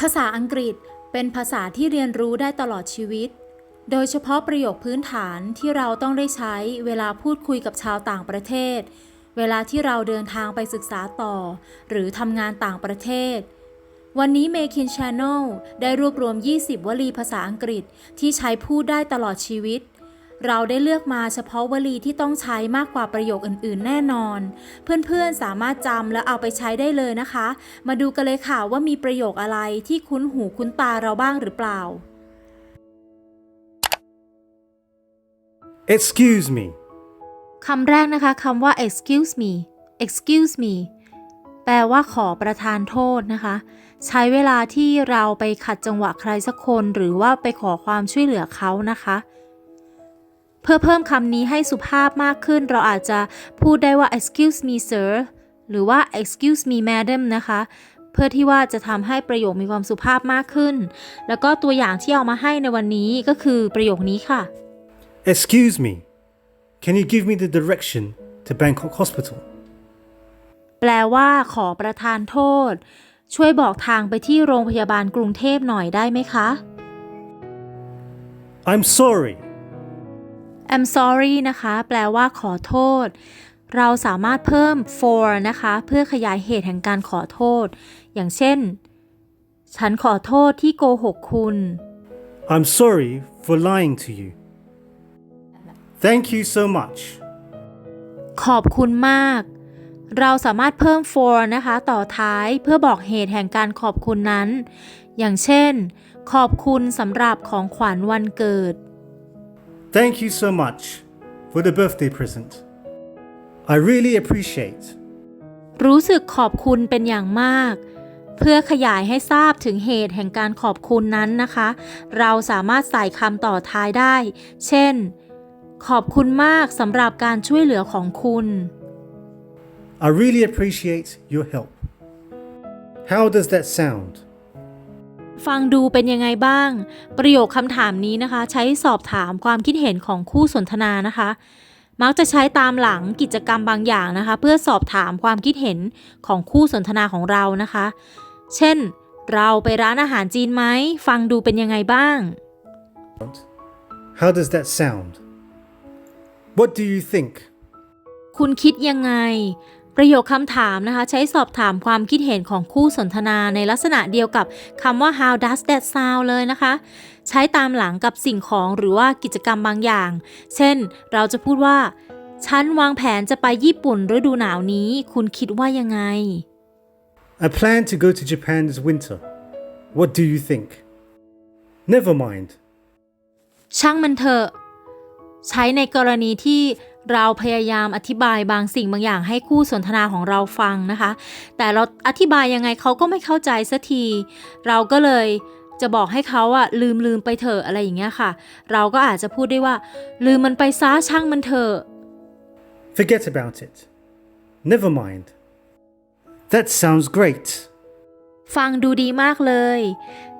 ภาษาอังกฤษเป็นภาษาที่เรียนรู้ได้ตลอดชีวิต โดยเฉพาะประโยคพื้นฐานที่เราต้องได้ใช้เวลาพูดคุยกับชาวต่างประเทศ เวลาที่เราเดินทางไปศึกษาต่อ หรือทำงานต่างประเทศ วันนี้ Makin Channel ได้รวบรวม 20 วลีภาษาอังกฤษที่ใช้พูดได้ตลอดชีวิต เราได้เลือกมาเฉพาะวลีที่ต้องใช้มากกว่าประโยคอื่นๆ แน่นอน เพื่อนๆสามารถจำและเอาไปใช้ได้เลยนะคะ มาดูกันเลยค่ะว่ามีประโยคอะไรที่คุ้นหูคุ้นตาเราบ้างหรือเปล่า Excuse me. คำแรกนะคะคำว่า excuse me excuse me แปลว่าขอประทานโทษนะคะ ใช้เวลาที่เราไปขัดจังหวะใครสักคน หรือว่าไปขอความช่วยเหลือเขานะคะ เพื่อเพิ่มคำนี้ให้สุภาพมากขึ้น เราอาจจะพูดได้ว่า excuse me sir หรือว่า excuse me madam นะคะ เพื่อที่ว่าจะทำให้ประโยคมีความสุภาพมากขึ้น แล้วก็ตัวอย่างที่เอามาให้ในวันนี้ก็คือประโยคนี้ค่ะ Excuse me. Can you give me the direction to Bangkok Hospital? แปลว่าขอประทานโทษ ช่วยบอกทางไปที่โรงพยาบาลกรุงเทพหน่อยได้ไหมคะ I'm sorry. I'm sorry นะคะ แปลว่าขอโทษ เราสามารถเพิ่ม for นะคะ เพื่อขยายเหตุแห่งการขอโทษ อย่างเช่น ฉันขอโทษที่โกหกคุณ I'm sorry for lying to you. Thank you so much. ขอบคุณมาก เราสามารถเพิ่ม for นะคะ ต่อท้ายเพื่อบอกเหตุแห่งการขอบคุณนั้น อย่างเช่น ขอบคุณสำหรับของขวัญวันเกิด Thank you so much for the birthday present. I really appreciate. รู้สึกขอบคุณเป็นอย่างมาก เพื่อขยายให้ทราบถึงเหตุแห่งการขอบคุณนั้นนะคะ เราสามารถใส่คำต่อท้ายได้ เช่น ขอบคุณมากสำหรับการช่วยเหลือของคุณ I really appreciate your help. How does that sound? ฟังดูเป็นยังไงบ้าง ประโยคคำถามนี้นะคะ ใช้สอบถามความคิดเห็นของคู่สนทนานะคะ มักจะใช้ตามหลังกิจกรรมบางอย่างนะคะ เพื่อสอบถามความคิดเห็นของคู่สนทนาของเรานะคะ เช่น เราไปร้านอาหารจีนไหม ฟังดูเป็นยังไงบ้าง How does that sound? What do you think? คุณคิดยังไง ประโยคคำถามนะคะ ใช้สอบถามความคิดเห็นของคู่สนทนาในลักษณะเดียวกับคำว่า how does that sound เลยนะคะ ใช้ตามหลังกับสิ่งของหรือว่ากิจกรรมบางอย่าง เช่น เราจะพูดว่า ฉันวางแผนจะไปญี่ปุ่นฤดูหนาวนี้ คุณคิดว่ายังไง I plan to go to Japan this winter. What do you think? Never mind. ช่างมันเถอะ ใช้ในกรณีที่ เราพยายามอธิบายบางสิ่งบางอย่างให้คู่สนทนาของเราฟังนะคะ แต่เราอธิบายยังไงเขาก็ไม่เข้าใจสักที เราก็เลยจะบอกให้เขาอะลืมลืมไปเถอะอะไรอย่างเงี้ยค่ะ เราก็อาจจะพูดได้ว่า ลืมมันไปซะช่างมันเถอะ Forget about it. Never mind. That sounds great. ฟังดูดีมากเลย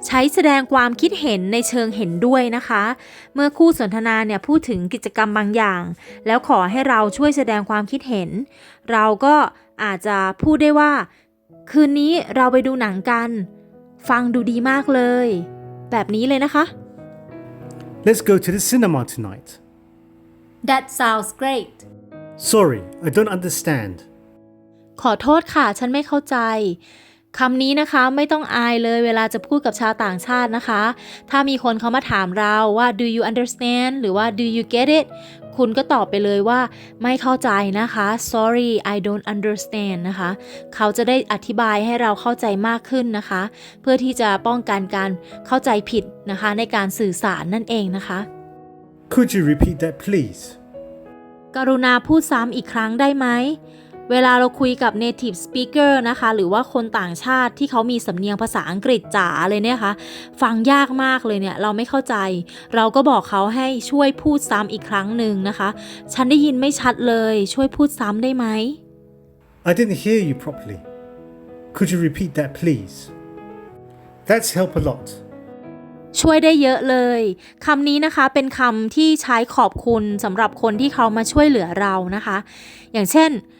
ใช้แสดงความคิดเห็นในเชิงเห็นด้วยนะคะ เมื่อคู่สนทนาเนี่ยพูดถึงกิจกรรมบางอย่าง แล้วขอให้เราช่วยแสดงความคิดเห็น เราก็อาจจะพูดได้ว่า คืนนี้เราไปดูหนังกัน ฟังดูดีมากเลย แบบนี้เลยนะคะ Let's go to the cinema tonight. That sounds great Sorry, I don't understand. ขอโทษค่ะ ฉันไม่เข้าใจ คำนี้นะคะไม่ต้องอายเลยเวลาจะพูดกับชาวต่างชาตินะคะ ถ้ามีคนเขามาถามเราว่า do you understand หรือว่า do you get it คุณก็ตอบไปเลยว่าไม่เข้าใจนะคะ sorry I don't understand นะคะ เขาจะได้อธิบายให้เราเข้าใจมากขึ้นนะคะ เพื่อที่จะป้องกันการเข้าใจผิดนะคะ ในการสื่อสารนั่นเองนะคะ Could you repeat that, please? กรุณาพูดซ้ำอีกครั้งได้ไหม เวลาเราคุยกับ native speaker นะคะ หรือว่าคนต่างชาติที่เขามีสำเนียงภาษาอังกฤษจ๋าเลยเนี่ยคะฟังยากมากเลยเนี่ย เราไม่เข้าใจ เราก็บอกเขาให้ช่วยพูดซ้ำอีกครั้งหนึ่งนะคะ ฉันได้ยินไม่ชัดเลย ช่วยพูดซ้ำได้ไหม I didn't hear you properly. Could you repeat that, please? That's help a lot. ช่วยได้เยอะเลย คำนี้นะคะเป็นคำที่ใช้ขอบคุณสำหรับคนที่เขามาช่วยเหลือเรานะคะ อย่างเช่นอ่า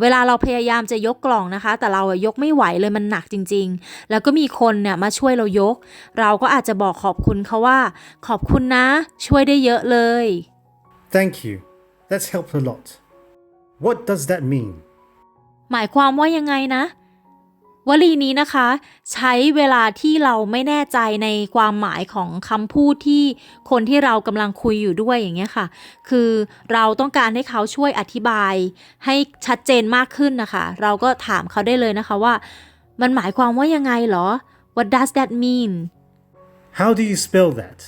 เวลาเราพยายามจะยกกล่องนะคะ แต่เราอะยกไม่ไหวเลยมันหนักจริง ๆ แล้วก็มีคนเนี่ยมาช่วยเรายก เราก็อาจจะบอกขอบคุณเขาว่า ขอบคุณนะ ช่วยได้เยอะเลย Thank you. That's helped a lot. What does that mean? หมายความว่ายังไงนะ วลีนี้นะคะ ใช้เวลาที่เราไม่แน่ใจในความหมายของคำพูดที่คนที่เรากำลังคุยอยู่ด้วยอย่างเงี้ยค่ะ คือเราต้องการให้เขาช่วยอธิบาย ให้ชัดเจนมากขึ้นนะคะ เราก็ถามเขาได้เลยนะคะว่า มันหมายความว่ายังไงเหรอ What does that mean How do you spell that?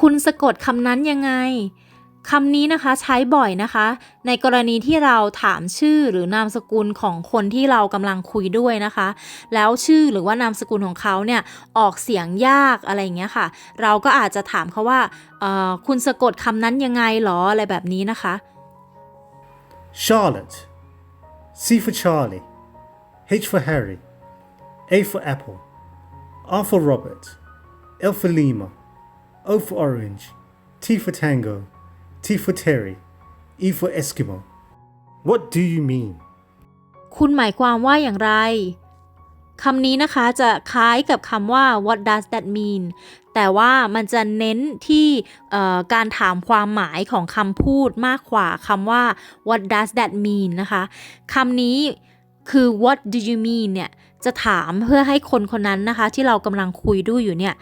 คุณสะกดคำนั้นยังไง คำนี้นะคะใช้บ่อยนะคะ ในกรณีที่เราถามชื่อหรือนามสกุลของคนที่เรากำลังคุยด้วยนะคะ แล้วชื่อหรือว่านามสกุลของเขาเนี่ยออกเสียงยากอะไรเงี้ยค่ะ เราก็อาจจะถามเขาว่าคุณสะกดคำนั้นยังไงหรออะไรแบบนี้นะคะ Charlotte. C for Charlie. H for Harry. A for Apple. R for Robert. L for Lima. O for Orange. T for Tango. T for Terry. E for Eskimo. What do you mean? คุณหมายความว่าอย่างไร คำนี้นะคะจะคล้ายกับคำว่า what does that mean แต่ว่ามันจะเน้นที่การถามความหมายของคำพูดมากกว่าคำว่า what does that mean นะคะคำนี้คือ what do you mean เนี่ยจะถามเพื่อให้คนคนนั้นนะคะ ที่เรากำลังคุยด้วยอยู่เนี่ย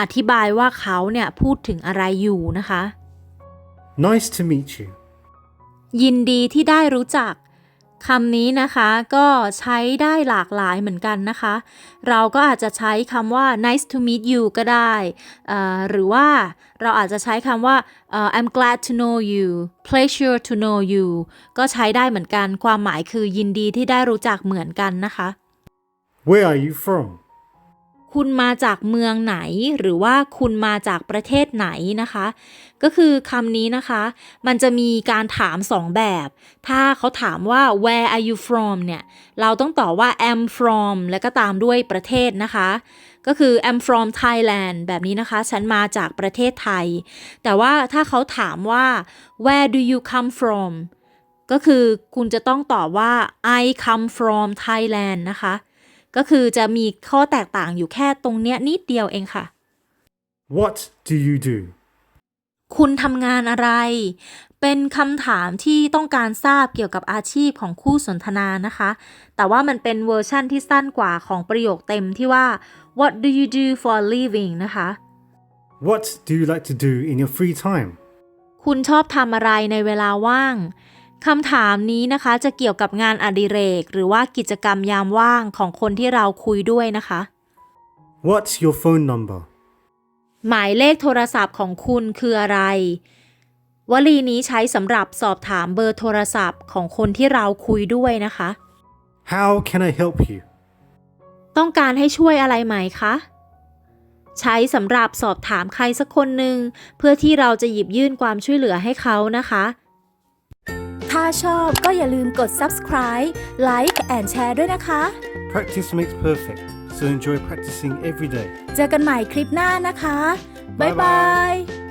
อธิบายว่าเขาเนี่ยพูดถึงอะไรอยู่นะคะ Nice to meet you. ยินดีที่ได้รู้จักคำนี้นะคะก็ใช้ได้หลากหลายเหมือนกันนะคะ เราก็อาจจะใช้คำว่า nice to meet you ก็ได้เอ่อหรือว่าเราอาจจะใช้คำว่าเอ่อ I'm glad to know you pleasure to know you ก็ใช้ได้เหมือนกัน ความหมายคือยินดีที่ได้รู้จักเหมือนกันนะคะ Where are you from? คุณมาจากเมืองไหน หรือว่าคุณมาจากประเทศไหนนะคะ ก็คือคำนี้นะคะ มันจะมีการถามสองแบบ ถ้าเขาถามว่า where are you from เนี่ย เราต้องตอบว่า am from แล้วก็ตามด้วยประเทศนะคะ ก็คือ am from Thailand แบบนี้นะคะ ฉันมาจากประเทศไทย แต่ว่าถ้าเขาถามว่า where do you come from ก็คือคุณจะต้องตอบว่า I come from Thailand นะคะ ก็คือจะมีข้อแตกต่างอยู่แค่ตรงเนี้ยนิดเดียวเองค่ะ What do you do? คุณทำงานอะไร เป็นคำถามที่ต้องการทราบเกี่ยวกับอาชีพของคู่สนทนานะคะ แต่ว่ามันเป็นเวอร์ชั่นที่สั้นกว่าของประโยคเต็มที่ว่า what do you do for a living นะคะ What do you like to do in your free time? คุณชอบทำอะไรในเวลาว่าง คำถามนี้นะคะจะเกี่ยวกับงานอดิเรก หรือว่ากิจกรรมยามว่างของคนที่เราคุยด้วยนะคะ What's your phone number? หมายเลขโทรศัพท์ของคุณคืออะไร วลีนี้ใช้สำหรับสอบถามเบอร์โทรศัพท์ของคนที่เราคุยด้วยนะคะ How can I help you? ต้องการให้ช่วยอะไรไหมคะ ใช้สำหรับสอบถามใครสักคนหนึ่งเพื่อที่เราจะหยิบยื่นความช่วยเหลือให้เขานะคะถ้าชอบก็อย่าลืมกด subscribe like and share ด้วยนะคะ Practice makes perfect, so enjoy practicing every day. เจอกันใหม่คลิปหน้านะคะ บ๊ายบาย